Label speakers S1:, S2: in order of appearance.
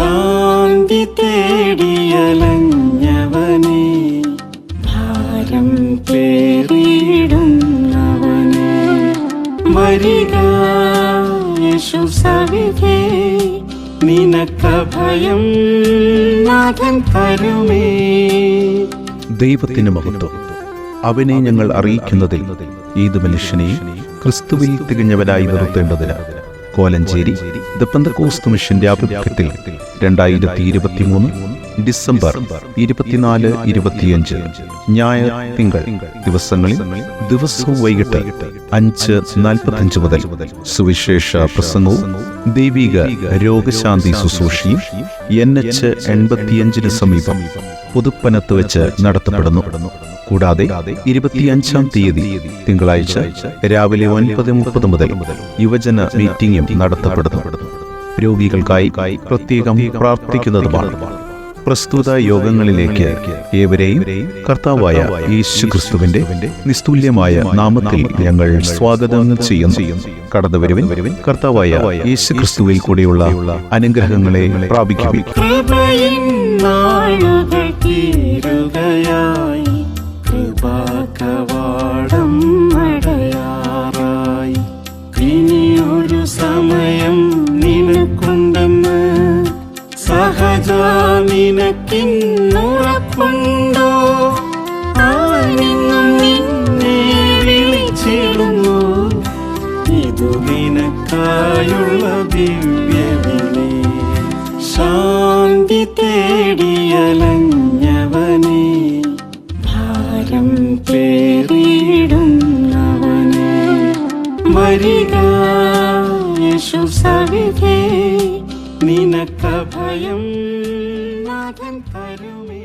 S1: ശാന്തി തേടിയലഞ്ഞവനെ ഭാരം പേറിയിടുന്നവനെ. വരിക യേശു സവിധേ നിനക്കഭയം നാഥൻ തരുമേ.
S2: ദൈവത്തിന് മഹത്വം. അവനെ ഞങ്ങൾ അറിയിക്കുന്നതിൽ ഏത് മനുഷ്യനെയും ക്രിസ്തുവിൽ തികഞ്ഞവനായി നിർത്തേണ്ടതിന് കോലഞ്ചേരി ദ പെന്തക്കോസ്ത് മിഷന്റെ ആഭിമുഖ്യത്തിൽ രണ്ടായിരത്തി ഇരുപത്തിമൂന്ന് ഡിസംബർ ഇരുപത്തിനാല് ഇരുപത്തിയഞ്ച് ഞായർ തിങ്കൾ ദിവസങ്ങളിൽ ദിവസവും വൈകിട്ട് അഞ്ച് നാൽപ്പത്തഞ്ച് മുതൽ സുവിശേഷ പ്രസംഗവും ദൈവിക രോഗശാന്തി ശുശ്രൂഷയും എൻ എച്ച് എൺപത്തിയഞ്ചിന് സമീപം പുതുപ്പനത്ത് വെച്ച് നടത്തപ്പെടുന്നു. കൂടാതെ ഇരുപത്തിയഞ്ചാം തീയതി തിങ്കളാഴ്ച രാവിലെ ഒൻപത് മുപ്പത് മുതൽ യുവജന മീറ്റിംഗും നടത്തപ്പെടുന്നു. രോഗികൾക്കായി പ്രത്യേകം പ്രാർത്ഥിക്കുന്നതുമാണ്. പ്രസ്തുത യോഗങ്ങളിലേക്ക് ഏവരെയും കർത്താവായ യേശു ക്രിസ്തുവിന്റെ നിസ്തുല്യമായ നാമത്തിൽ ഞങ്ങൾ സ്വാഗതം ചെയ്യുന്നു. കടന്നുവരുവിൻ കർത്താവായ യേശു ക്രിസ്തുവിൽ കൂടെയുള്ള അനുഗ്രഹങ്ങളെ
S1: പ്രാപിക്കും അടയാറായി. സമയം നിനക്കിന്നുറപ്പുണ്ടോ? ആനിന്നും നിന്നെ വിളിച്ചിടുന്നു ഇതു നിനക്കായുള്ള ദിവ്യവിളി. ശാന്തി തേടിയലഞ്ഞവനെ. ഭാരം പേറിയിടുന്നവനെ. വരിക യേശു സവിധേ നിനക്കഭയം നാഥൻ തരുമേ.